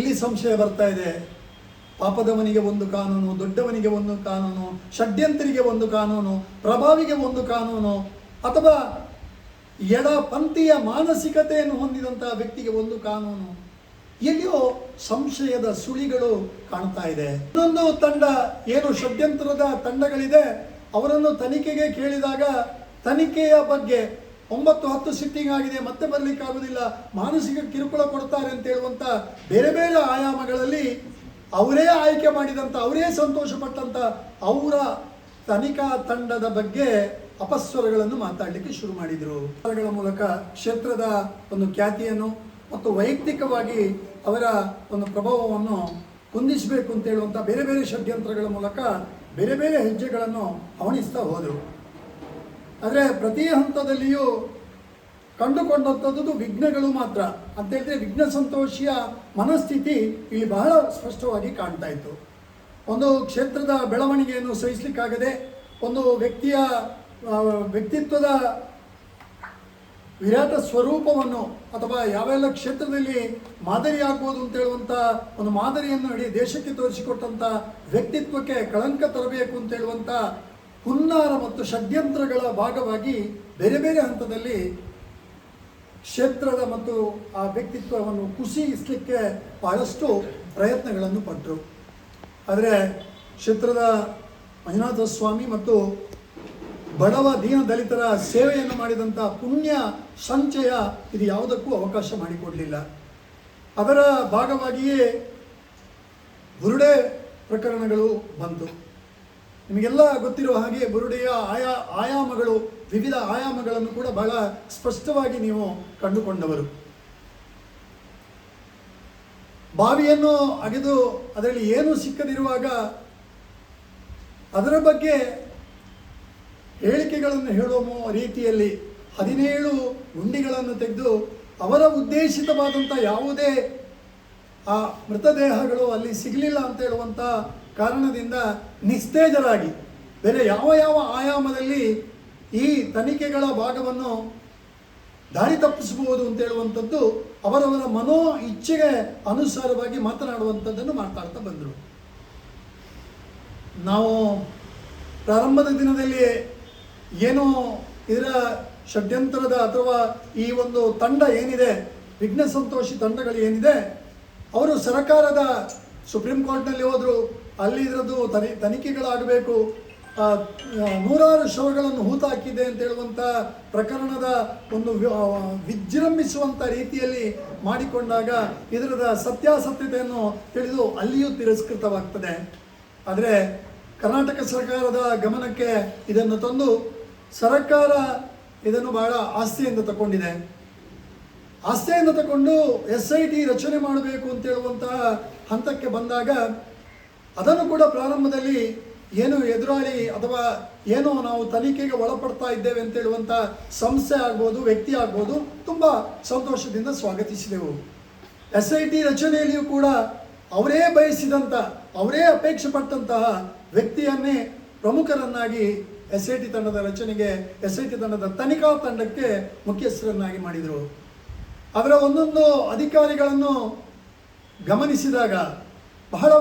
ಇಲ್ಲಿ ಸಂಶಯ ಬರ್ತಾ ಇದೆ. ಪಾಪದವನಿಗೆ ಒಂದು ಕಾನೂನು, ದೊಡ್ಡವನಿಗೆ ಒಂದು ಕಾನೂನು, ಷಡ್ಯಂತರಿಗೆ ಒಂದು ಕಾನೂನು, ಪ್ರಭಾವಿಗೆ ಒಂದು ಕಾನೂನು, ಅಥವಾ ಎಡ ಪಂಥೀಯ ಮಾನಸಿಕತೆಯನ್ನು ಹೊಂದಿದಂತಹ ವ್ಯಕ್ತಿಗೆ ಒಂದು ಕಾನೂನು. ಎಲ್ಲಿಯೋ ಸಂಶಯದ ಸುಳಿಗಳು ಕಾಣ್ತಾ ಇದೆ. ಇನ್ನೊಂದು ತಂಡ ಏನು ಷಡ್ಯಂತ್ರದ ತಂಡಗಳಿದೆ, ಅವರನ್ನು ತನಿಖೆಗೆ ಕೇಳಿದಾಗ ತನಿಖೆಯ ಬಗ್ಗೆ ಒಂಬತ್ತು ಹತ್ತು ಸಿಟ್ಟಿಂಗ್ ಆಗಿದೆ, ಮತ್ತೆ ಬರ್ಲಿಕ್ಕೆ ಆಗುದಿಲ್ಲ ಮಾನಸಿಕ ಕಿರುಕುಳ ಕೊಡ್ತಾರೆ ಅಂತ ಹೇಳುವಂತ ಬೇರೆ ಬೇರೆ ಆಯಾಮಗಳಲ್ಲಿ ಅವರೇ ಆಯ್ಕೆ ಮಾಡಿದಂತ, ಅವರೇ ಸಂತೋಷಪಟ್ಟಂಥ ಅವರ ತನಿಖಾ ತಂಡದ ಬಗ್ಗೆ ಅಪಸ್ವರಗಳನ್ನು ಮಾತಾಡಲಿಕ್ಕೆ ಶುರು ಮಾಡಿದರು. ಗಳ ಮೂಲಕ ಕ್ಷೇತ್ರದ ಒಂದು ಖ್ಯಾತಿಯನ್ನು ಮತ್ತು ವೈಯಕ್ತಿಕವಾಗಿ ಅವರ ಒಂದು ಪ್ರಭಾವವನ್ನು ಕುಂದಿಸಬೇಕು ಅಂತ ಹೇಳುವಂಥ ಬೇರೆ ಬೇರೆ ಷಡ್ಯಂತ್ರಗಳ ಮೂಲಕ ಬೇರೆ ಬೇರೆ ಹೆಜ್ಜೆಗಳನ್ನು ಅವಣಿಸ್ತಾ ಹೋದರು. ಆದರೆ ಪ್ರತಿ ಹಂತದಲ್ಲಿಯೂ ಕಂಡುಕೊಂಡಂಥದ್ದು ವಿಘ್ನಗಳು ಮಾತ್ರ. ಅಂತ ಹೇಳಿದ್ರೆ ವಿಘ್ನ ಸಂತೋಷಿಯ ಮನಸ್ಥಿತಿ ಇಲ್ಲಿ ಬಹಳ ಸ್ಪಷ್ಟವಾಗಿ ಕಾಣ್ತಾ ಇತ್ತು. ಒಂದು ಕ್ಷೇತ್ರದ ಬೆಳವಣಿಗೆಯನ್ನು ಸಹಿಸಲಿಕ್ಕಾಗದೆ ಒಂದು ವ್ಯಕ್ತಿಯ ವ್ಯಕ್ತಿತ್ವದ ವಿರಾಟ ಸ್ವರೂಪವನ್ನು ಅಥವಾ ಯಾವೆಲ್ಲ ಕ್ಷೇತ್ರದಲ್ಲಿ ಮಾದರಿಯಾಗ್ಬೋದು ಅಂತ ಹೇಳುವಂಥ ಒಂದು ಮಾದರಿಯನ್ನು ಇಡೀ ದೇಶಕ್ಕೆ ತೋರಿಸಿಕೊಟ್ಟಂಥ ವ್ಯಕ್ತಿತ್ವಕ್ಕೆ ಕಳಂಕ ತರಬೇಕು ಅಂತ ಹೇಳುವಂಥ ಹುನ್ನಾರ ಮತ್ತು ಷಡ್ಯಂತ್ರಗಳ ಭಾಗವಾಗಿ ಬೇರೆ ಬೇರೆ ಹಂತದಲ್ಲಿ ಕ್ಷೇತ್ರದ ಮತ್ತು ಆ ವ್ಯಕ್ತಿತ್ವವನ್ನು ಕುಸಿಯಿಸಲಿಕ್ಕೆ ಬಹಳಷ್ಟು ಪ್ರಯತ್ನಗಳನ್ನು ಪಟ್ಟರು ಆದರೆ ಕ್ಷೇತ್ರದ ಮಂಜುನಾಥ ಸ್ವಾಮಿ ಮತ್ತು ಬಡವ ದೀನ ದಲಿತರ ಸೇವೆಯನ್ನು ಮಾಡಿದಂಥ ಪುಣ್ಯ ಸಂಚಯ ಇದು ಯಾವುದಕ್ಕೂ ಅವಕಾಶ ಮಾಡಿಕೊಡಲಿಲ್ಲ. ಅದರ ಭಾಗವಾಗಿಯೇ ಬುರುಡೆ ಪ್ರಕರಣಗಳು ಬಂತು. ನಿಮಗೆಲ್ಲ ಗೊತ್ತಿರುವ ಹಾಗೆ ಬುರುಡೆಯ ಆಯಾ ಆಯಾಮಗಳು, ವಿವಿಧ ಆಯಾಮಗಳನ್ನು ಕೂಡ ಬಹಳ ಸ್ಪಷ್ಟವಾಗಿ ನೀವು ಕಂಡುಕೊಂಡವರು. ಬಾವಿಯನ್ನು ಅಗೆದು ಅದರಲ್ಲಿ ಏನು ಸಿಕ್ಕದಿರುವಾಗ ಅದರ ಬಗ್ಗೆ ಹೇಳಿಕೆಗಳನ್ನು ಹೇಳುವ ರೀತಿಯಲ್ಲಿ ಹದಿನೇಳು ಗುಂಡಿಗಳನ್ನು ತೆಗೆದು ಅವರ ಉದ್ದೇಶಿತವಾದಂಥ ಯಾವುದೇ ಆ ಮೃತದೇಹಗಳು ಅಲ್ಲಿ ಸಿಗಲಿಲ್ಲ ಅಂತ ಹೇಳುವಂಥ ಕಾರಣದಿಂದ ನಿಸ್ತೇಜರಾಗಿ. ಬೇರೆ ಯಾವ ಯಾವ ಆಯಾಮದಲ್ಲಿ ಈ ತನಿಖೆಗಳ ಭಾಗವನ್ನು ದಾರಿ ತಪ್ಪಿಸಬಹುದು ಅಂತ ಹೇಳುವಂಥದ್ದು ಅವರವರ ಮನೋ ಇಚ್ಛೆಗೆ ಅನುಸಾರವಾಗಿ ಮಾತನಾಡುವಂಥದ್ದನ್ನು ಮಾತಾಡ್ತಾ ಬಂದರು. ನಾವು ಪ್ರಾರಂಭದ ದಿನದಲ್ಲಿ ಏನೋ ಇದರ ಷಡ್ಯಂತರದ ಅಥವಾ ಈ ಒಂದು ತಂಡ ಏನಿದೆ ವಿಘ್ನ ಸಂತೋಷಿ ತಂಡಗಳು ಏನಿದೆ, ಅವರು ಸರಕಾರದ ಸುಪ್ರೀಂ ಕೋರ್ಟ್ನಲ್ಲಿ ಹೋದರು ಅಲ್ಲಿ ಇದರದ್ದು ತನಿ, ತನಿಖೆಗಳಾಗಬೇಕು. ನೂರಾರು ಶವಗಳನ್ನು ಹೂತಾಕಿದೆ ಅಂತ ಹೇಳುವಂಥ ಪ್ರಕರಣದ ಒಂದು ವಿಜೃಂಭಿಸುವಂಥ ರೀತಿಯಲ್ಲಿ ಮಾಡಿಕೊಂಡಾಗ ಇದರದ ಸತ್ಯಾಸತ್ಯತೆಯನ್ನು ತಿಳಿದು ಅಲ್ಲಿಯೂ ತಿರಸ್ಕೃತವಾಗ್ತದೆ. ಆದರೆ ಕರ್ನಾಟಕ ಸರ್ಕಾರದ ಗಮನಕ್ಕೆ ಇದನ್ನು ತಂದು ಸರ್ಕಾರ ಇದನ್ನು ಬಹಳ ಆಸ್ತಿಯಿಂದ ತಗೊಂಡಿದೆ ಆಸ್ತಿಯಿಂದ ತಗೊಂಡು ಎಸ್ ಐ ಟಿ ರಚನೆ ಮಾಡಬೇಕು ಅಂತ ಹೇಳುವಂತಹ ಹಂತಕ್ಕೆ ಬಂದಾಗ ಅದನ್ನು ಕೂಡ ಪ್ರಾರಂಭದಲ್ಲಿ ಏನು ಎದುರಾಳಿ ಅಥವಾ ಏನು ನಾವು ತನಿಖೆಗೆ ಒಳಪಡ್ತಾ ಇದ್ದೇವೆ ಅಂತ ಹೇಳುವಂಥ ಸಂಸ್ಥೆ ಆಗ್ಬೋದು, ವ್ಯಕ್ತಿ ಆಗ್ಬೋದು, ತುಂಬ ಸಂತೋಷದಿಂದ ಸ್ವಾಗತಿಸಿದೆವು. ಎಸ್ ಐ ಟಿ ರಚನೆಯಲ್ಲಿಯೂ ಕೂಡ ಅವರೇ ಬಯಸಿದಂಥ ಅವರೇ ಅಪೇಕ್ಷೆ ಪಟ್ಟಂತಹ ವ್ಯಕ್ತಿಯನ್ನೇ ಪ್ರಮುಖರನ್ನಾಗಿ ಎಸ್ ಐ ಟಿ ತಂಡದ ರಚನೆಗೆ, ಎಸ್ ಐ ಟಿ ತಂಡದ ತನಿಖಾ ತಂಡಕ್ಕೆ ಮುಖ್ಯಸ್ಥರನ್ನಾಗಿ ಮಾಡಿದರು. ಅದರ ಒಂದೊಂದು ಅಧಿಕಾರಿಗಳನ್ನು ಗಮನಿಸಿದಾಗ ಬಹಳ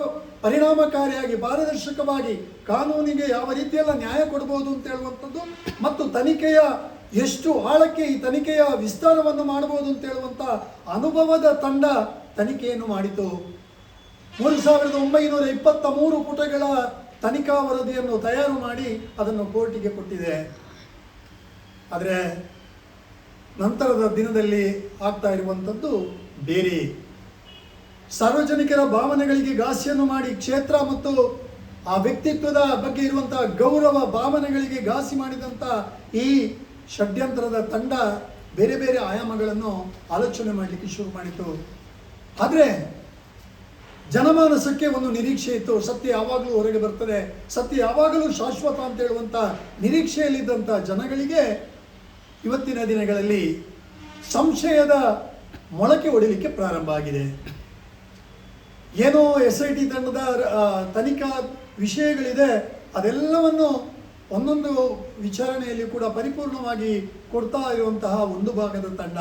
ಪರಿಣಾಮಕಾರಿಯಾಗಿ, ಪಾರದರ್ಶಕವಾಗಿ ಕಾನೂನಿಗೆ ಯಾವ ರೀತಿಯೆಲ್ಲ ನ್ಯಾಯ ಕೊಡ್ಬೋದು ಅಂತ ಹೇಳುವಂಥದ್ದು ಮತ್ತು ತನಿಖೆಯ ಎಷ್ಟು ಆಳಕ್ಕೆ ಈ ತನಿಖೆಯ ವಿಸ್ತಾರವನ್ನು ಮಾಡಬಹುದು ಅಂತ ಹೇಳುವಂಥ ಅನುಭವದ ತಂಡ ತನಿಖೆಯನ್ನು ಮಾಡಿತು. ಮೂರು ಸಾವಿರದ ಒಂಬೈನೂರ ಇಪ್ಪತ್ತ ಮೂರು ಪುಟಗಳ ತನಿಖಾ ವರದಿಯನ್ನು ತಯಾರು ಮಾಡಿ ಅದನ್ನು ಕೋರ್ಟಿಗೆ ಕೊಟ್ಟಿದೆ. ಆದರೆ ನಂತರದ ದಿನದಲ್ಲಿ ಆಗ್ತಾ ಇರುವಂಥದ್ದು ಬೇರೆ. ಸಾರ್ವಜನಿಕರ ಭಾವನೆಗಳಿಗೆ ಘಾಸಿಯನ್ನು ಮಾಡಿ ಕ್ಷೇತ್ರ ಮತ್ತು ಆ ವ್ಯಕ್ತಿತ್ವದ ಬಗ್ಗೆ ಇರುವಂತಹ ಗೌರವ ಭಾವನೆಗಳಿಗೆ ಘಾಸಿ ಮಾಡಿದಂಥ ಈ ಷಡ್ಯಂತ್ರದ ತಂಡ ಬೇರೆ ಬೇರೆ ಆಯಾಮಗಳನ್ನು ಆಲೋಚನೆ ಮಾಡಲಿಕ್ಕೆ ಶುರು ಮಾಡಿತು. ಆದರೆ ಜನಮಾನಸಕ್ಕೆ ಒಂದು ನಿರೀಕ್ಷೆ ಇತ್ತು. ಸತ್ಯ ಯಾವಾಗಲೂ ಹೊರಗೆ ಬರ್ತದೆ. ಸತ್ಯ ಯಾವಾಗಲೂ ಶಾಶ್ವತ ಅಂತ ಹೇಳುವಂಥ ನಿರೀಕ್ಷೆಯಲ್ಲಿದ್ದಂಥ ಜನಗಳಿಗೆ ಇವತ್ತಿನ ದಿನಗಳಲ್ಲಿ ಸಂಶಯದ ಮೊಳಕೆ ಹೊಡಿಲಿಕ್ಕೆ ಪ್ರಾರಂಭ ಆಗಿದೆ. ಏನೋ ಎಸ್ ಐ ಟಿ ತಂಡದ ತನಿಖಾ ವಿಷಯಗಳಿದೆ, ಅದೆಲ್ಲವನ್ನು ಒಂದೊಂದು ವಿಚಾರಣೆಯಲ್ಲಿ ಕೂಡ ಪರಿಪೂರ್ಣವಾಗಿ ಕೊಡ್ತಾ ಇರುವಂತಹ ಒಂದು ಭಾಗದ ತಂಡ.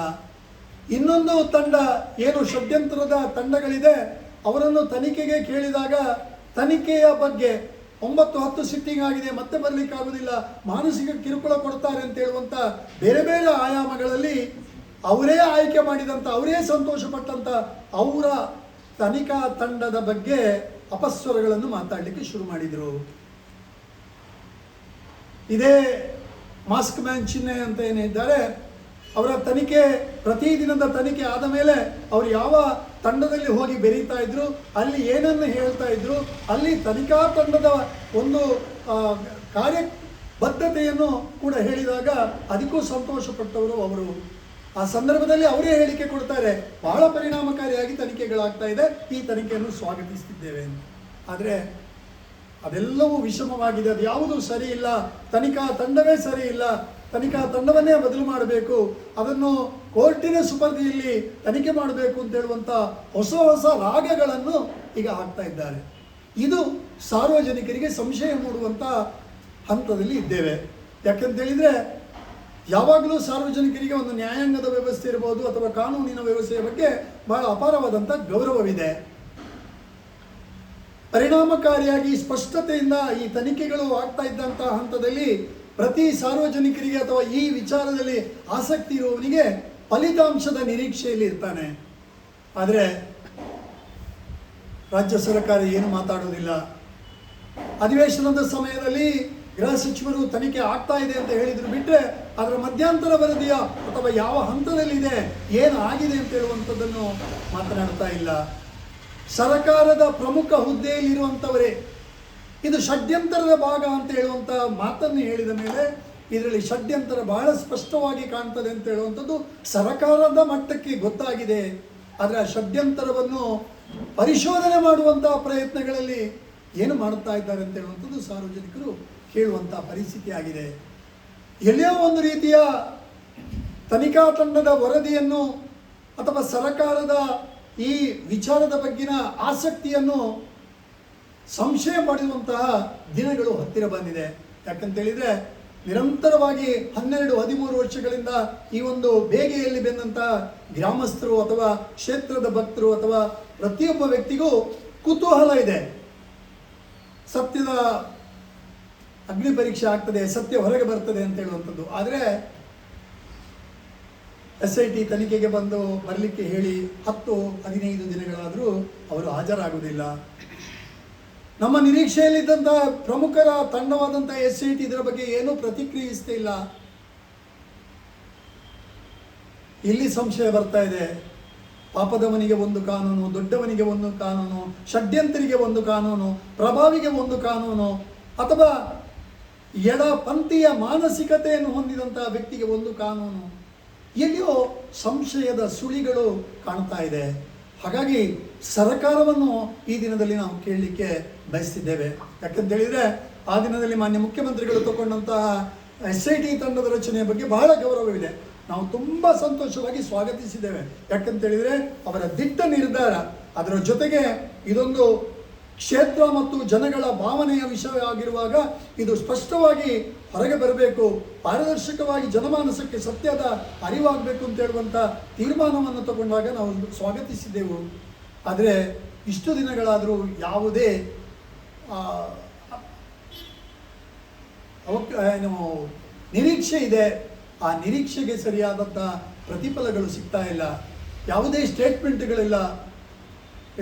ಇನ್ನೊಂದು ತಂಡ ಏನು ಷಡ್ಯಂತ್ರದ ತಂಡಗಳಿದೆ, ಅವರನ್ನು ತನಿಖೆಗೆ ಕೇಳಿದಾಗ ತನಿಖೆಯ ಬಗ್ಗೆ ಒಂಬತ್ತು ಹತ್ತು ಸಿಟ್ಟಿಂಗ್ ಆಗಿದೆ, ಮತ್ತೆ ಬರ್ಲಿಕ್ಕೆ ಆಗುದಿಲ್ಲ ಮಾನಸಿಕ ಕಿರುಕುಳ ಕೊಡ್ತಾರೆ ಅಂತ ಹೇಳುವಂತ ಬೇರೆ ಬೇರೆ ಆಯಾಮಗಳಲ್ಲಿ ಅವರೇ ಆಯ್ಕೆ ಮಾಡಿದಂಥ ಅವರೇ ಸಂತೋಷಪಟ್ಟಂಥ ಅವರ ತನಿಖಾ ತಂಡದ ಬಗ್ಗೆ ಅಪಸ್ವರಗಳನ್ನು ಮಾತಾಡಲಿಕ್ಕೆ ಶುರು ಮಾಡಿದರು. ಇದೇ ಮಾಸ್ಕ್ ಮ್ಯಾನ್ ಚಿಹ್ನೆ ಅಂತ ಏನಿದ್ದಾರೆ ಅವರ ತನಿಖೆ ಪ್ರತಿದಿನದ ತನಿಖೆ ಆದ ಮೇಲೆ ಅವರು ಯಾವ ತಂಡದಲ್ಲಿ ಹೋಗಿ ಬೆರೀತಾ ಇದ್ರು, ಅಲ್ಲಿ ಏನನ್ನು ಹೇಳ್ತಾ ಇದ್ರು, ಅಲ್ಲಿ ತನಿಖಾ ತಂಡದ ಒಂದು ಕಾರ್ಯ ಕಾರ್ಯಬದ್ಧತೆಯನ್ನು ಕೂಡ ಹೇಳಿದಾಗ ಅದಕ್ಕೂ ಸಂತೋಷಪಟ್ಟವರು ಅವರು. ಆ ಸಂದರ್ಭದಲ್ಲಿ ಅವರೇ ಹೇಳಿಕೆ ಕೊಡ್ತಾರೆ, ಬಹಳ ಪರಿಣಾಮಕಾರಿಯಾಗಿ ತನಿಖೆಗಳಾಗ್ತಾ ಇದೆ, ಈ ತನಿಖೆಯನ್ನು ಸ್ವಾಗತಿಸ್ತಿದ್ದೇವೆ ಅಂತ. ಆದರೆ ಅದೆಲ್ಲವೂ ವಿಷಮವಾಗಿದೆ, ಅದು ಯಾವುದೂ ಸರಿ ಇಲ್ಲ, ತನಿಖಾ ತಂಡವೇ ಸರಿ ಇಲ್ಲ, ತನಿಖಾ ತಂಡವನ್ನೇ ಬದಲು ಮಾಡಬೇಕು, ಅದನ್ನು ಕೋರ್ಟಿನ ಸುಪರ್ದಿಯಲ್ಲಿ ತನಿಖೆ ಮಾಡಬೇಕು ಅಂತ ಹೇಳುವಂಥ ಹೊಸ ಹೊಸ ರಾಗಗಳನ್ನು ಈಗ ಹಾಕ್ತಾ ಇದ್ದಾರೆ. ಇದು ಸಾರ್ವಜನಿಕರಿಗೆ ಸಂಶಯ ಮೂಡುವಂಥ ಹಂತದಲ್ಲಿ ಇದ್ದೇವೆ. ಯಾಕಂತೇಳಿದರೆ ಯಾವಾಗಲೂ ಸಾರ್ವಜನಿಕರಿಗೆ ಒಂದು ನ್ಯಾಯಾಂಗದ ವ್ಯವಸ್ಥೆ ಇರಬಹುದು ಅಥವಾ ಕಾನೂನಿನ ವ್ಯವಸ್ಥೆಯ ಬಗ್ಗೆ ಬಹಳ ಅಪಾರವಾದಂಥ ಗೌರವವಿದೆ. ಪರಿಣಾಮಕಾರಿಯಾಗಿ ಸ್ಪಷ್ಟತೆಯಿಂದ ಈ ತನಿಖೆಗಳು ಆಗ್ತಾ ಇದ್ದಂತಹ ಹಂತದಲ್ಲಿ ಪ್ರತಿ ಸಾರ್ವಜನಿಕರಿಗೆ ಅಥವಾ ಈ ವಿಚಾರದಲ್ಲಿ ಆಸಕ್ತಿ ಇರುವವನಿಗೆ ಫಲಿತಾಂಶದ ನಿರೀಕ್ಷೆಯಲ್ಲಿ ಇರ್ತಾನೆ. ಆದರೆ ರಾಜ್ಯ ಸರ್ಕಾರ ಏನು ಮಾತಾಡೋದಿಲ್ಲ. ಅಧಿವೇಶನದ ಸಮಯದಲ್ಲಿ ಗೃಹ ಸಚಿವರು ತನಿಖೆ ಆಗ್ತಾ ಇದೆ ಅಂತ ಹೇಳಿದ್ರು ಬಿಟ್ಟರೆ ಅದರ ಮಧ್ಯಂತರ ವರದಿಯ ಅಥವಾ ಯಾವ ಹಂತದಲ್ಲಿದೆ, ಏನು ಆಗಿದೆ ಅಂತ ಹೇಳುವಂಥದ್ದನ್ನು ಮಾತನಾಡ್ತಾ ಇಲ್ಲ. ಸರಕಾರದ ಪ್ರಮುಖ ಹುದ್ದೆಯಲ್ಲಿರುವಂಥವರೇ, ಇದು ಷಡ್ಯಂತರದ ಭಾಗ ಅಂತ ಹೇಳುವಂಥ ಮಾತನ್ನು ಹೇಳಿದ ಮೇಲೆ ಇದರಲ್ಲಿ ಷಡ್ಯಂತರ ಬಹಳ ಸ್ಪಷ್ಟವಾಗಿ ಕಾಣ್ತದೆ ಅಂತ ಹೇಳುವಂಥದ್ದು ಸರಕಾರದ ಮಟ್ಟಕ್ಕೆ ಗೊತ್ತಾಗಿದೆ. ಆದರೆ ಆ ಷಡ್ಯಂತರವನ್ನು ಪರಿಶೋಧನೆ ಮಾಡುವಂತಹ ಪ್ರಯತ್ನಗಳಲ್ಲಿ ಏನು ಮಾಡುತ್ತಾ ಇದ್ದಾರೆ ಅಂತ ಹೇಳುವಂಥದ್ದು ಸಾರ್ವಜನಿಕರು ಕೇಳುವಂತಹ ಪರಿಸ್ಥಿತಿ ಆಗಿದೆ ಎಲ್ಲಿಯೋ ಒಂದು ರೀತಿಯ ತನಿಖಾ ತಂಡದ ವರದಿಯನ್ನು ಅಥವಾ ಸರಕಾರದ ಈ ವಿಚಾರದ ಬಗ್ಗಿನ ಆಸಕ್ತಿಯನ್ನು ಸಂಶಯ ಮಾಡಿರುವಂತಹ ದಿನಗಳು ಹತ್ತಿರ ಬಂದಿದೆ. ಯಾಕಂತೇಳಿದರೆ ನಿರಂತರವಾಗಿ ಹನ್ನೆರಡು, ಹದಿಮೂರು ವರ್ಷಗಳಿಂದ ಈ ಒಂದು ಬೇಗೆಯಲ್ಲಿ ಬೆಂದಂತಹ ಗ್ರಾಮಸ್ಥರು ಅಥವಾ ಕ್ಷೇತ್ರದ ಭಕ್ತರು ಅಥವಾ ಪ್ರತಿಯೊಬ್ಬ ವ್ಯಕ್ತಿಗೂ ಕುತೂಹಲ ಇದೆ. ಸತ್ಯದ ಅಗ್ನಿ ಪರೀಕ್ಷೆ ಆಗ್ತದೆ, ಸತ್ಯ ಹೊರಗೆ ಬರ್ತದೆ ಅಂತ ಹೇಳುವಂಥದ್ದು. ಆದರೆ ಎಸ್ ಐ ಟಿ ತನಿಖೆಗೆ ಬಂದು ಬರಲಿಕ್ಕೆ ಹೇಳಿ ಹತ್ತು, ಹದಿನೈದು ದಿನಗಳಾದರೂ ಅವರು ಹಾಜರಾಗುವುದಿಲ್ಲ. ನಮ್ಮ ನಿರೀಕ್ಷೆಯಲ್ಲಿದ್ದಂಥ ಪ್ರಮುಖರ ತಂಡವಾದಂಥ ಎಸ್ ಐ ಟಿ ಇದರ ಬಗ್ಗೆ ಏನೂ ಪ್ರತಿಕ್ರಿಯಿಸ್ತಾ ಇಲ್ಲ. ಇಲ್ಲಿ ಸಂಶಯ ಬರ್ತಾ ಇದೆ. ಪಾಪದವನಿಗೆ ಒಂದು ಕಾನೂನು, ದೊಡ್ಡವನಿಗೆ ಒಂದು ಕಾನೂನು, ಷಡ್ಯಂತರಿಗೆ ಒಂದು ಕಾನೂನು, ಪ್ರಭಾವಿಗೆ ಒಂದು ಕಾನೂನು, ಅಥವಾ ಎಡಪಂಥೀಯ ಮಾನಸಿಕತೆಯನ್ನು ಹೊಂದಿದಂತಹ ವ್ಯಕ್ತಿಗೆ ಒಂದು ಕಾನೂನು. ಎಲ್ಲಿಯೋ ಸಂಶಯದ ಸುಳಿಗಳು ಕಾಣ್ತಾ ಇದೆ. ಹಾಗಾಗಿ ಸರಕಾರವನ್ನು ಈ ದಿನದಲ್ಲಿ ನಾವು ಕೇಳಲಿಕ್ಕೆ ಬಯಸ್ತಿದ್ದೇವೆ. ಯಾಕಂತೇಳಿದರೆ ಆ ದಿನದಲ್ಲಿ ಮಾನ್ಯ ಮುಖ್ಯಮಂತ್ರಿಗಳು ತಗೊಂಡಂತಹ ಎಸ್ ಐ ಟಿ ತಂಡದ ರಚನೆಯ ಬಗ್ಗೆ ಬಹಳ ಗೌರವವಿದೆ. ನಾವು ತುಂಬ ಸಂತೋಷವಾಗಿ ಸ್ವಾಗತಿಸಿದ್ದೇವೆ. ಯಾಕಂತೇಳಿದರೆ ಅವರ ದಿಟ್ಟ ನಿರ್ಧಾರ, ಅದರ ಜೊತೆಗೆ ಇದೊಂದು ಕ್ಷೇತ್ರ ಮತ್ತು ಜನಗಳ ಭಾವನೆಯ ವಿಷಯ ಆಗಿರುವಾಗ ಇದು ಸ್ಪಷ್ಟವಾಗಿ ಹೊರಗೆ ಬರಬೇಕು, ಪಾರದರ್ಶಕವಾಗಿ ಜನಮಾನಸಕ್ಕೆ ಸತ್ಯದ ಅರಿವಾಗಬೇಕು ಅಂತ ಹೇಳುವಂಥ ತೀರ್ಮಾನವನ್ನು ತಗೊಂಡಾಗ ನಾವು ಸ್ವಾಗತಿಸಿದ್ದೆವು ಆದರೆ ಇಷ್ಟು ದಿನಗಳಾದರೂ ಯಾವುದೇ ಏನು, ನಿರೀಕ್ಷೆ ಇದೆ, ಆ ನಿರೀಕ್ಷೆಗೆ ಸರಿಯಾದಂಥ ಪ್ರತಿಫಲಗಳು ಸಿಗ್ತಾ ಇಲ್ಲ. ಯಾವುದೇ ಸ್ಟೇಟ್ಮೆಂಟ್ಗಳಿಲ್ಲ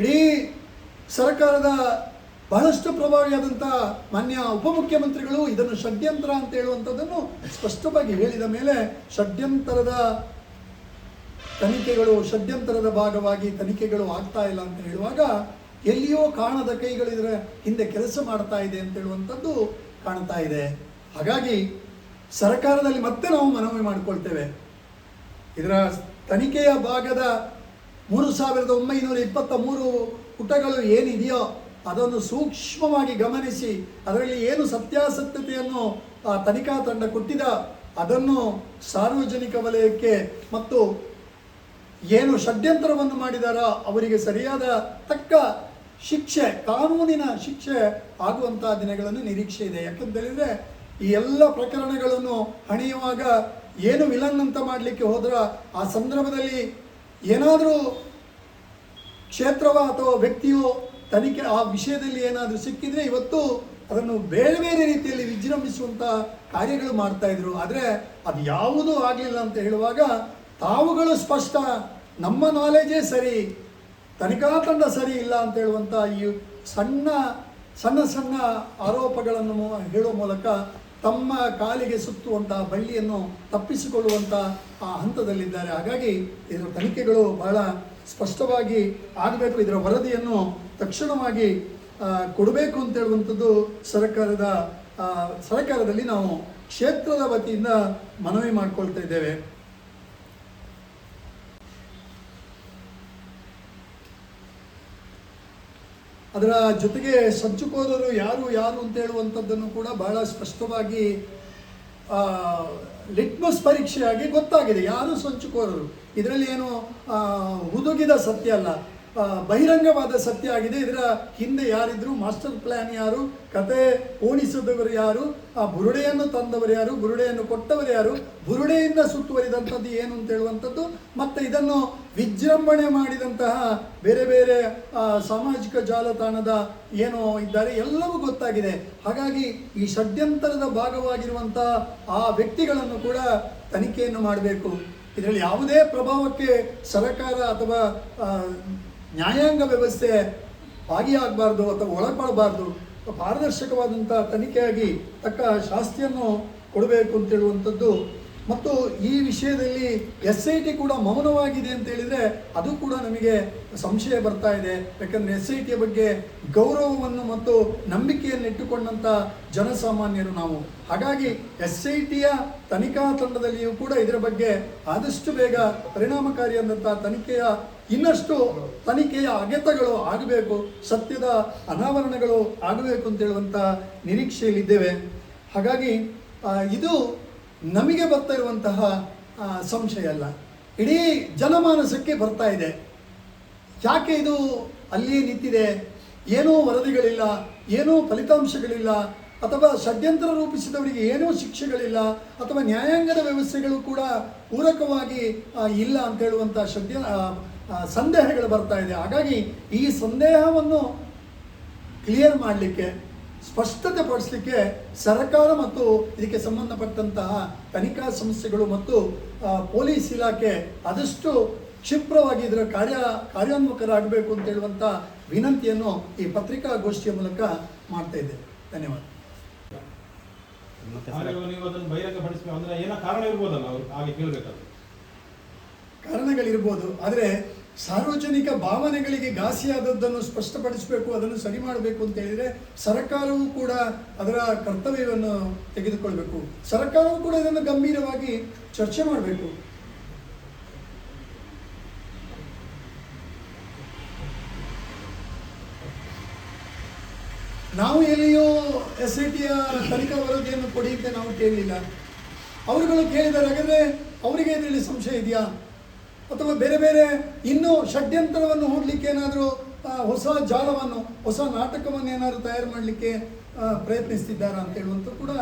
ಇಡೀ ಸರ್ಕಾರದ ಬಹಳಷ್ಟು ಪ್ರಭಾವಿಯಾದಂಥ ಮಾನ್ಯ ಉಪಮುಖ್ಯಮಂತ್ರಿಗಳು ಇದನ್ನು ಷಡ್ಯಂತ್ರ ಅಂತ ಹೇಳುವಂಥದ್ದನ್ನು ಸ್ಪಷ್ಟವಾಗಿ ಹೇಳಿದ ಮೇಲೆ ಷಡ್ಯಂತರದ ತನಿಖೆಗಳು, ಷಡ್ಯಂತರದ ಭಾಗವಾಗಿ ತನಿಖೆಗಳು ಆಗ್ತಾ ಇಲ್ಲ ಅಂತ ಹೇಳುವಾಗ ಎಲ್ಲಿಯೋ ಕಾಣದ ಕೈಗಳು ಹಿಂದೆ ಕೆಲಸ ಮಾಡ್ತಾ ಇದೆ ಅಂತ ಹೇಳುವಂಥದ್ದು ಕಾಣ್ತಾ ಇದೆ. ಹಾಗಾಗಿ ಸರ್ಕಾರದಲ್ಲಿ ಮತ್ತೆ ನಾವು ಮನವಿ ಮಾಡಿಕೊಳ್ತೇವೆ. ಇದರ ತನಿಖೆಯ ಭಾಗದ ಮೂರು ಸಾವಿರದ ಒಂಬೈನೂರ ಇಪ್ಪತ್ತ ಮೂರು ಪುಟಗಳು ಏನಿದೆಯೋ ಅದನ್ನು ಸೂಕ್ಷ್ಮವಾಗಿ ಗಮನಿಸಿ, ಅದರಲ್ಲಿ ಏನು ಸತ್ಯಾಸತ್ಯತೆಯನ್ನು, ಆ, ತನಿಖಾ ತಂಡ ಕೊಟ್ಟಿದ, ಅದನ್ನು ಸಾರ್ವಜನಿಕ ವಲಯಕ್ಕೆ ಮತ್ತು ಏನು ಷಡ್ಯಂತ್ರವನ್ನು ಮಾಡಿದಾರೋ ಅವರಿಗೆ ಸರಿಯಾದ ತಕ್ಕ ಶಿಕ್ಷೆ, ಕಾನೂನಿನ ಶಿಕ್ಷೆ ಆಗುವಂತಹ ದಿನಗಳನ್ನು ನಿರೀಕ್ಷೆ ಇದೆ. ಯಾಕಂತೇಳಿದರೆ, ಈ ಎಲ್ಲ ಪ್ರಕರಣಗಳನ್ನು ಹಣಿಯುವಾಗ ಏನು ವಿಲನ್ ಅಂತ ಮಾಡಲಿಕ್ಕೆ ಹೋದ್ರ, ಆ ಸಂದರ್ಭದಲ್ಲಿ ಏನಾದರೂ ಕ್ಷೇತ್ರವ ಅಥವಾ ವ್ಯಕ್ತಿಯೋ ತನಿಖೆ ಆ ವಿಷಯದಲ್ಲಿ ಏನಾದರೂ ಸಿಕ್ಕಿದ್ರೆ ಇವತ್ತು ಅದನ್ನು ಬೇರೆ ಬೇರೆ ರೀತಿಯಲ್ಲಿ ವಿಜೃಂಭಿಸುವಂಥ ಕಾರ್ಯಗಳು ಮಾಡ್ತಾ ಇದ್ರು. ಆದರೆ ಅದು ಯಾವುದೂ ಆಗಲಿಲ್ಲ ಅಂತ ಹೇಳುವಾಗ ತಾವುಗಳು ಸ್ಪಷ್ಟ, ನಮ್ಮ ನಾಲೆಜೇ ಸರಿ, ತನಿಖಾ ತಂಡ ಸರಿ ಇಲ್ಲ ಅಂತ ಹೇಳುವಂಥ ಈ ಸಣ್ಣ ಸಣ್ಣ ಸಣ್ಣ ಆರೋಪಗಳನ್ನು ಹೇಳುವ ಮೂಲಕ ತಮ್ಮ ಕಾಲಿಗೆ ಸುತ್ತುವಂತಹ ಬಳ್ಳಿಯನ್ನು ತಪ್ಪಿಸಿಕೊಳ್ಳುವಂಥ ಆ ಹಂತದಲ್ಲಿದ್ದಾರೆ. ಹಾಗಾಗಿ ಇದರ ತನಿಖೆಗಳು ಬಹಳ ಸ್ಪಷ್ಟವಾಗಿ ಆಗಬೇಕು. ಇದರ ವರದಿಯನ್ನು ತಕ್ಷಣವಾಗಿ ಕೊಡಬೇಕು ಅಂತ ಹೇಳುವಂಥದ್ದು ಸರ್ಕಾರದ ಸರ್ಕಾರದಲ್ಲಿ ನಾವು ಕ್ಷೇತ್ರದ ವತಿಯಿಂದ ಮನವಿ ಮಾಡಿಕೊಳ್ತಾ ಇದ್ದೇವೆ. ಅದರ ಜೊತೆಗೆ ಸಂಚುಕೋರರು ಯಾರು ಯಾರು ಅಂತ ಹೇಳುವಂಥದ್ದನ್ನು ಕೂಡ ಬಹಳ ಸ್ಪಷ್ಟವಾಗಿ ಲಿಟ್ಮಸ್ ಪರೀಕ್ಷೆಯಾಗಿ ಗೊತ್ತಾಗಿದೆ. ಯಾರು ಸಂಚುಕೋರರು? ಇದರಲ್ಲಿ ಏನು ಹುದುಗಿದ ಸತ್ಯ ಅಲ್ಲ. ಬಹಿರಂಗವಾದ ಸತ್ಯ ಆಗಿದೆ. ಇದರ ಹಿಂದೆ ಯಾರಿದ್ರು, ಮಾಸ್ಟರ್ ಪ್ಲಾನ್ ಯಾರು, ಕತೆ ಓಣಿಸಿದವರು ಯಾರು, ಆ ಬುರುಡೆಯನ್ನು ತಂದವರು ಯಾರು, ಬುರುಡೆಯನ್ನು ಕೊಟ್ಟವರು ಯಾರು, ಬುರುಡೆಯಿಂದ ಸುತ್ತುವರಿದಂಥದ್ದು ಏನು ಅಂತ ಹೇಳುವಂಥದ್ದು, ಮತ್ತು ಇದನ್ನು ವಿಜೃಂಭಣೆ ಮಾಡಿದಂತಹ ಬೇರೆ ಬೇರೆ ಸಾಮಾಜಿಕ ಜಾಲತಾಣದ ಏನು ಇದ್ದಾರೆ, ಎಲ್ಲವೂ ಗೊತ್ತಾಗಿದೆ. ಹಾಗಾಗಿ ಈ ಷಡ್ಯಂತರದ ಭಾಗವಾಗಿರುವಂಥ ಆ ವ್ಯಕ್ತಿಗಳನ್ನು ಕೂಡ ತನಿಖೆಯನ್ನು ಮಾಡಬೇಕು. ಇದರಲ್ಲಿ ಯಾವುದೇ ಪ್ರಭಾವಕ್ಕೆ ಸರಕಾರ ಅಥವಾ ನ್ಯಾಯಾಂಗ ವ್ಯವಸ್ಥೆ ಭಾಗಿಯಾಗಬಾರ್ದು ಅಥವಾ ಒಳಪಡಬಾರ್ದು ಪಾರದರ್ಶಕವಾದಂಥ ತನಿಖೆಯಾಗಿ ತಕ್ಕ ಶಾಸ್ತಿಯನ್ನು ಕೊಡಬೇಕು ಅಂತ ಹೇಳುವಂಥದ್ದು ಮತ್ತು ಈ ವಿಷಯದಲ್ಲಿ ಎಸ್ ಐ ಟಿ ಕೂಡ ಮೌನವಾಗಿದೆ ಅಂತ ಹೇಳಿದರೆ ಅದು ಕೂಡ ನಮಗೆ ಸಂಶಯ ಬರ್ತಾ ಇದೆ. ಯಾಕಂದರೆ ಎಸ್ ಐ ಟಿಯ ಬಗ್ಗೆ ಗೌರವವನ್ನು ಮತ್ತು ನಂಬಿಕೆಯನ್ನು ಇಟ್ಟುಕೊಂಡಂಥ ಜನಸಾಮಾನ್ಯರು ನಾವು. ಹಾಗಾಗಿ ಎಸ್ ಐ ಟಿಯ ತನಿಖಾ ತಂಡದಲ್ಲಿಯೂ ಕೂಡ ಇದರ ಬಗ್ಗೆ ಆದಷ್ಟು ಬೇಗ ಪರಿಣಾಮಕಾರಿಯಾದಂಥ ತನಿಖೆಯ ಇನ್ನಷ್ಟು ತನಿಖೆಯ ಅಗತ್ಯಗಳು ಆಗಬೇಕು, ಸತ್ಯದ ಅನಾವರಣಗಳು ಆಗಬೇಕು ಅಂತ ಹೇಳುವಂಥ ನಿರೀಕ್ಷೆಯಲ್ಲಿದ್ದೇವೆ. ಹಾಗಾಗಿ ಇದು ನಮಗೆ ಬರ್ತಾ ಇರುವಂತಹ ಸಂಶಯ ಅಲ್ಲ. ಇಡೀ ಜನಮಾನಸಕ್ಕೆ ಬರ್ತಾ ಇದೆ. ಯಾಕೆ ಇದು ಅಲ್ಲಿಯೇ ನಿಂತಿದೆ? ಏನೋ ವರದಿಗಳಿಲ್ಲ, ಏನೋ ಫಲಿತಾಂಶಗಳಿಲ್ಲ, ಅಥವಾ ಷಡ್ಯಂತ್ರ ರೂಪಿಸಿದವರಿಗೆ ಏನೋ ಶಿಕ್ಷೆಗಳಿಲ್ಲ, ಅಥವಾ ನ್ಯಾಯಾಂಗದ ವ್ಯವಸ್ಥೆಗಳು ಕೂಡ ಪೂರಕವಾಗಿ ಇಲ್ಲ ಅಂತ ಹೇಳುವಂಥ ಷಡ್ಯ ಸಂದೇಹಗಳು ಬರ್ತಾ ಇದೆ. ಹಾಗಾಗಿ ಈ ಸಂದೇಹವನ್ನು ಕ್ಲಿಯರ್ ಮಾಡಲಿಕ್ಕೆ ಸ್ಪಷ್ಟತೆ ಪಡಿಸಲಿಕ್ಕೆ ಸರ್ಕಾರ ಮತ್ತು ಇದಕ್ಕೆ ಸಂಬಂಧಪಟ್ಟಂತಹ ತನಿಖಾ ಸಂಸ್ಥೆಗಳು ಮತ್ತು ಪೊಲೀಸ್ ಇಲಾಖೆ ಆದಷ್ಟು ಕ್ಷಿಪ್ರವಾಗಿ ಇದರ ಕಾರ್ಯ ಕಾರ್ಯೋನ್ಮುಖರಾಗಬೇಕು ಅಂತ ಹೇಳುವಂಥ ವಿನಂತಿಯನ್ನು ಈ ಪತ್ರಿಕಾಗೋಷ್ಠಿಯ ಮೂಲಕ ಮಾಡ್ತಾ ಇದ್ದೇವೆ ಧನ್ಯವಾದ. ಕಾರಣಗಳಿರ್ಬೋದು ಆದರೆ ಸಾರ್ವಜನಿಕ ಭಾವನೆಗಳಿಗೆ ಘಾಸಿಯಾದದ್ದನ್ನು ಸ್ಪಷ್ಟಪಡಿಸಬೇಕು, ಅದನ್ನು ಸರಿ ಮಾಡಬೇಕು ಅಂತ ಹೇಳಿದರೆ ಸರ್ಕಾರವೂ ಕೂಡ ಅದರ ಕರ್ತವ್ಯವನ್ನು ತೆಗೆದುಕೊಳ್ಬೇಕು. ಸರ್ಕಾರವೂ ಕೂಡ ಇದನ್ನು ಗಂಭೀರವಾಗಿ ಚರ್ಚೆ ಮಾಡಬೇಕು. ನಾವು ಎಲ್ಲಿಯೋ ಎಸ್ ಐ ಟಿಯ ತನಿಖಾ ವರದಿಯನ್ನು ಕೊಡಿ ಅಂತ ನಾವು ಕೇಳಲಿಲ್ಲ ಅವರುಗಳು ಕೇಳಿದ್ದಾರೆ, ಹಾಗಾದರೆ ಅವರಿಗೆ ಇದರಲ್ಲಿ ಸಂಶಯ ಇದೆಯಾ? ಅಥವಾ ಬೇರೆ ಬೇರೆ ಇನ್ನೂ ಷಡ್ಯಂತರವನ್ನು ಹೂಡಲಿಕ್ಕೆ ಏನಾದರೂ ಹೊಸ ಜಾಲವನ್ನು, ಹೊಸ ನಾಟಕವನ್ನು ಏನಾದರೂ ತಯಾರು ಮಾಡಲಿಕ್ಕೆ ಪ್ರಯತ್ನಿಸ್ತಿದ್ದಾರಾ ಅಂತ ಹೇಳುವಂಥ ಕೂಡ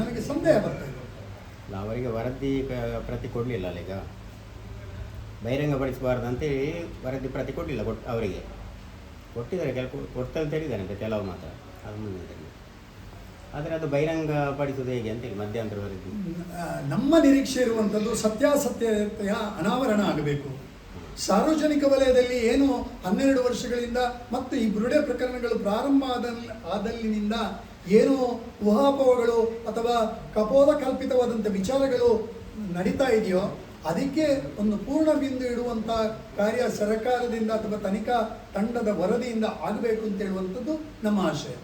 ನನಗೆ ಸಂದೇಹ ಬರ್ತಾ ಇದೆ. ಅವರಿಗೆ ವರದಿ ಪ್ರತಿ ಕೊಡಲಿಲ್ಲ ಅಲ್ಲ ಈಗ? ಬಹಿರಂಗಪಡಿಸಬಾರ್ದಂತೇಳಿ ವರದಿ ಪ್ರತಿ ಕೊಡಲಿಲ್ಲ ಕೊಟ್ಟು ಅವರಿಗೆ. ಕೊಟ್ಟಿದ್ದಾರೆ, ಕೆಲವು, ಕೊಡ್ತಾರೆ ಅಂತ ಹೇಳಿದ್ದಾರೆ ಕೆಲವು ಮಾತ್ರ. ಅದು ಮುಂದೆ ಆದರೆ ಅದು ಬಹಿರಂಗ ಪಡಿಸುವುದು ಹೇಗೆ ಅಂತೇಳಿ ಆ, ನಮ್ಮ ನಿರೀಕ್ಷೆ ಇರುವಂಥದ್ದು ಸತ್ಯಾಸತ್ಯತೆಯ ಅನಾವರಣ ಆಗಬೇಕು. ಸಾರ್ವಜನಿಕ ವಲಯದಲ್ಲಿ ಏನು ಹನ್ನೆರಡು ವರ್ಷಗಳಿಂದ ಮತ್ತು ಈ ಬುರುಡೆ ಪ್ರಕರಣಗಳು ಪ್ರಾರಂಭ ಆದ ಆದಲ್ಲಿನಿಂದ ಏನು ಊಹಾಪೋಹಗಳು ಅಥವಾ ಕಪೋಲ ಕಲ್ಪಿತವಾದಂಥ ವಿಚಾರಗಳು ನಡೀತಾ ಇದೆಯೋ ಅದಕ್ಕೆ ಒಂದು ಪೂರ್ಣ ಬಿಂದು ಇಡುವಂಥ ಕಾರ್ಯ ಸರ್ಕಾರದಿಂದ ಅಥವಾ ತನಿಖಾ ತಂಡದ ವರದಿಯಿಂದ ಆಗಬೇಕು ಅಂತ ಹೇಳುವಂಥದ್ದು ನಮ್ಮ ಆಶಯ.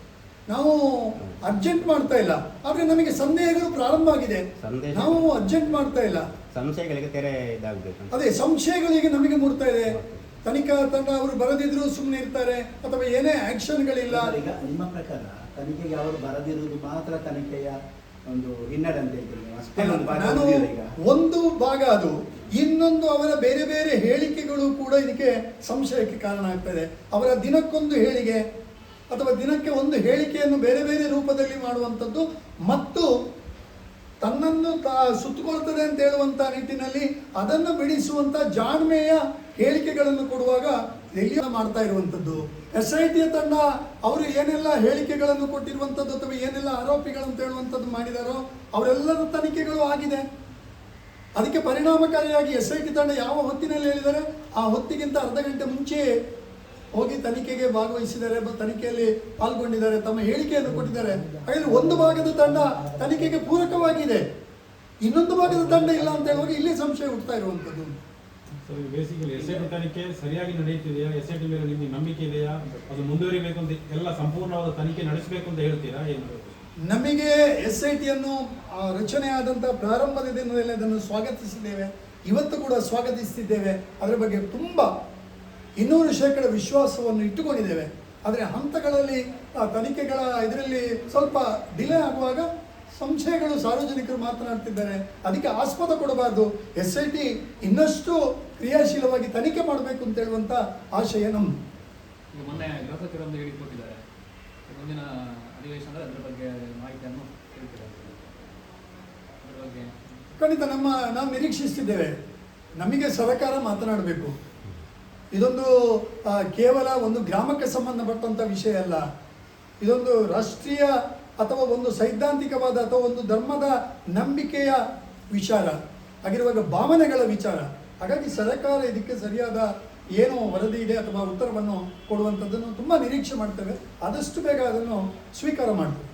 ನಾವು ಅರ್ಜೆಂಟ್ ಮಾಡ್ತಾ ಇಲ್ಲ. ಆದ್ರೆ ನಮಗೆ ಸಂದೇಹಗಳು ಪ್ರಾರಂಭ ಆಗಿದೆ. ನಾವು ಅರ್ಜೆಂಟ್ ಮಾಡ್ತಾ ಇಲ್ಲ. ಸಂಶಯಗಳಿಗೆ ತೆರೆ ಇದಾಗಬೇಕು ಅದೇ ಸಂಶಯಗಳಿಗೆ ನಮಗೆ ಮೂಡ್ತಾ ಇದೆ. ತನಿಖಾ ತಂಡ ಅವರು ಬರದಿದ್ರು ಸುಮ್ಮನೆ ಇರ್ತಾರೆ. ಅಥವಾ ಏನೇ ಆಕ್ಷನ್ಗಳಿಲ್ಲ ಈಗ ನಿಮ್ಮ ಪ್ರಕಾರ ತನಿಖೆಗೆ ಅವರು ಬರದಿರುವುದು ಮಾತ್ರ ತನಿಖೆಯ ಒಂದು ಹಿನ್ನಡೆ ಅಂತ ಹೇಳ್ತೀನಿ ಒಂದು ಭಾಗ ಅದು. ಇನ್ನೊಂದು ಅವರ ಬೇರೆ ಬೇರೆ ಹೇಳಿಕೆಗಳು ಕೂಡ ಇದಕ್ಕೆ ಸಂಶಯಕ್ಕೆ ಕಾರಣ ಆಗ್ತದೆ ಅವರ ದಿನಕ್ಕೊಂದು ಹೇಳಿಕೆ ಅಥವಾ ದಿನಕ್ಕೆ ಒಂದು ಹೇಳಿಕೆಯನ್ನು ಬೇರೆ ಬೇರೆ ರೂಪದಲ್ಲಿ ಮಾಡುವಂಥದ್ದು, ಮತ್ತು ತನ್ನನ್ನು ತಾ ಸುತ್ತುಕೊಳ್ತದೆ ಅಂತ ಹೇಳುವಂಥ ನಿಟ್ಟಿನಲ್ಲಿ ಅದನ್ನು ಬಿಡಿಸುವಂಥ ಜಾಣ್ಮೆಯ ಹೇಳಿಕೆಗಳನ್ನು ಕೊಡುವಾಗ ಎಲ್ಲಿಯ ಮಾಡ್ತಾ ಇರುವಂಥದ್ದು. ಎಸ್ ಐ ಟಿಯ ತಂಡ ಅವರು ಏನೆಲ್ಲ ಹೇಳಿಕೆಗಳನ್ನು ಕೊಟ್ಟಿರುವಂಥದ್ದು ಅಥವಾ ಏನೆಲ್ಲ ಆರೋಪಿಗಳಂತ ಹೇಳುವಂಥದ್ದು ಮಾಡಿದಾರೋ ಅವರೆಲ್ಲರ ತನಿಖೆಗಳು ಆಗಿದೆ. ಅದಕ್ಕೆ ಪರಿಣಾಮಕಾರಿಯಾಗಿ ಎಸ್ ಐ ಟಿ ತಂಡ ಯಾವ ಹೊತ್ತಿನಲ್ಲಿ ಹೇಳಿದರೆ ಆ ಹೊತ್ತಿಗಿಂತ ಅರ್ಧ ಗಂಟೆ ಮುಂಚೆಯೇ ಹೋಗಿ ತನಿಖೆಗೆ ಭಾಗವಹಿಸಿದ್ದಾರೆ ತನಿಖೆಯಲ್ಲಿ ಪಾಲ್ಗೊಂಡಿದ್ದಾರೆ ತಮ್ಮ ಹೇಳಿಕೆಯನ್ನು ಕೊಟ್ಟಿದ್ದಾರೆ. ಹಾಗಾದ್ರೆ ಒಂದು ಭಾಗದ ತಂಡ ತನಿಖೆಗೆ ಪೂರಕವಾಗಿದೆ. ಇನ್ನೊಂದು ಭಾಗದ ತಂಡ ಇಲ್ಲ ಅಂತ ಹೇಳುವಾಗ ಇಲ್ಲಿ ಸಂಶಯ ಹುಡ್ತಾ ಇರುವಂಥದ್ದು. ಬೇಸಿಕಲಿ ಎಸ್ ಐ ಟಿ ತನಿಖೆ ಸರಿಯಾಗಿ ನಡೆಯುತ್ತಿದೆಯಾ? ಎಸ್ ಐ ಟಿ ಮೇಲೆ ನಿಮಗೆ ನಂಬಿಕೆ ಇದೆಯಾ? ಅದು ಮುಂದುವರಿಬೇಕು ಅಂತ ಎಲ್ಲ ಸಂಪೂರ್ಣವಾದ ತನಿಖೆ ನಡೆಸಬೇಕು ಅಂತ ಹೇಳ್ತೀರಾ? ಏನು ನಮಗೆ ಎಸ್ ಐ ಟಿಯನ್ನು ರಚನೆಯಾದಂಥ ಪ್ರಾರಂಭದ ದಿನದಲ್ಲಿ ಅದನ್ನು ಸ್ವಾಗತಿಸಿದ್ದೇವೆ. ಇವತ್ತು ಕೂಡ ಸ್ವಾಗತಿಸುತ್ತಿದ್ದೇವೆ ಅದರ ಬಗ್ಗೆ ತುಂಬ ಇನ್ನೂರು ಶೇಕಡ ವಿಶ್ವಾಸವನ್ನು ಇಟ್ಟುಕೊಂಡಿದ್ದೇವೆ. ಆದರೆ ಹಂತಗಳಲ್ಲಿ ಆ ತನಿಖೆಗಳ ಇದರಲ್ಲಿ ಸ್ವಲ್ಪ ಡಿಲೇ ಆಗುವಾಗ ಸಂಶಯಗಳು ಸಾರ್ವಜನಿಕರು ಮಾತನಾಡ್ತಿದ್ದಾರೆ. ಅದಕ್ಕೆ ಆಸ್ಪದ ಕೊಡಬಾರ್ದು. ಎಸ್ ಐ ಟಿ ಇನ್ನಷ್ಟು ಕ್ರಿಯಾಶೀಲವಾಗಿ ತನಿಖೆ ಮಾಡಬೇಕು ಅಂತ ಹೇಳುವಂಥ ಆಶಯ ನಮ್ಮ ಮೊನ್ನೆ ಗೃಹ ಸಚಿವರು ಒಂದು ಹೇಳಿ ಕೊಟ್ಟಿದ್ದಾರೆ. ಮುಂದಿನ ಅಧಿವೇಶನದಲ್ಲಿ ಅದರ ಬಗ್ಗೆ ಮಾಹಿತಿಯನ್ನು ಖಂಡಿತ ನಮ್ಮ ನಾವು ನಿರೀಕ್ಷಿಸ್ತಿದ್ದೇವೆ. ನಮಗೆ ಸರಕಾರ ಮಾತನಾಡಬೇಕು. ಇದೊಂದು ಕೇವಲ ಒಂದು ಗ್ರಾಮಕ್ಕೆ ಸಂಬಂಧಪಟ್ಟಂಥ ವಿಷಯ ಅಲ್ಲ. ಇದೊಂದು ರಾಷ್ಟ್ರೀಯ ಅಥವಾ ಒಂದು ಸೈದ್ಧಾಂತಿಕವಾದ ಅಥವಾ ಒಂದು ಧರ್ಮದ ನಂಬಿಕೆಯ ವಿಚಾರ. ಆಗಿರುವಾಗ ಭಾವನೆಗಳ ವಿಚಾರ. ಹಾಗಾಗಿ ಸರ್ಕಾರ ಇದಕ್ಕೆ ಸರಿಯಾದ ಏನು ವರದಿ ಇದೆ ಅಥವಾ ಉತ್ತರವನ್ನು ಕೊಡುವಂಥದ್ದನ್ನು ತುಂಬ ನಿರೀಕ್ಷೆ ಮಾಡ್ತೇವೆ. ಆದಷ್ಟು ಬೇಗ ಅದನ್ನು ಸ್ವೀಕಾರ ಮಾಡ್ತೇವೆ.